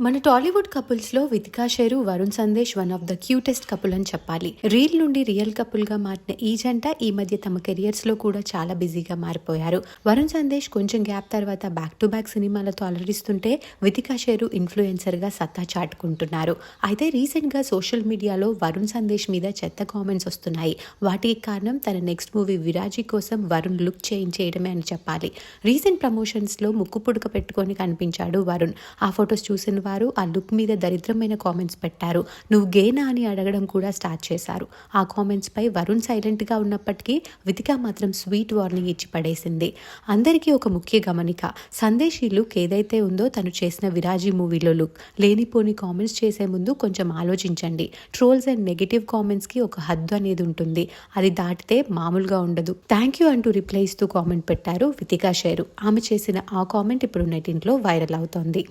మన Tollywood కపుల్స్లో Vithika Sheru Varun Sandesh one of the cutest couple అని చెప్పాలి. రీల్ నుండి రియల్ కపుల్గా మారిన ఈ జంట ఈ మధ్య తమ కెరియర్స్లో కూడా చాలా బిజీగా మారిపోయారు. వరుణ్ సందేశ్ కొంచెం గ్యాప్ తర్వాత బ్యాక్ టు బ్యాక్ సినిమాలతో అలరిస్తుంటే వితికా షేరు ఇన్ఫ్లుయెన్సర్గా సత్తా చాటుకుంటున్నారు. అయితే రీసెంట్గా సోషల్ మీడియాలో వరుణ్ సందేశ్ మీద చెత్త కామెంట్స్ వస్తున్నాయి. వాటికి కారణం తన నెక్స్ట్ మూవీ విరాజీ కోసం వరుణ్ లుక్ చేంజ్ చేయడమే అని చెప్పాలి. రీసెంట్ ప్రమోషన్స్లో ముక్కు పుడక పెట్టుకొని కనిపించాడు వరుణ్. ఆ ఫొటోస్ చూసిన వారు ఆ లుక్ మీద దరిద్రమైన కామెంట్స్ పెట్టారు. నువ్వు గేనా? అని అడగడం కూడా స్టార్ట్ చేశారు. ఆ కామెంట్స్ పై వరుణ్ సైలెంట్గా ఉన్నప్పటికీ వితిక మాత్రం స్వీట్ వార్నింగ్ ఇచ్చి పడేసింది. అందరికీ ఒక ముఖ్య గమనిక సందేశ్ ఈ లుక్ ఏదైతే ఉందో తను చేసిన విరాజీ మూవీలో లుక్. లేనిపోని కామెంట్స్ చేసే ముందు కొంచెం ఆలోచించండి. ట్రోల్స్ అండ్ నెగిటివ్ కామెంట్స్కి ఒక హద్దు అనేది ఉంటుంది. అది దాటితే మామూలుగా ఉండదు. థ్యాంక్ యూ అంటూ రిప్లై ఇస్తూ కామెంట్ పెట్టారు వితికా షేరు. ఆమె చేసిన ఆ కామెంట్ ఇప్పుడు నెటింట్లో వైరల్ అవుతోంది.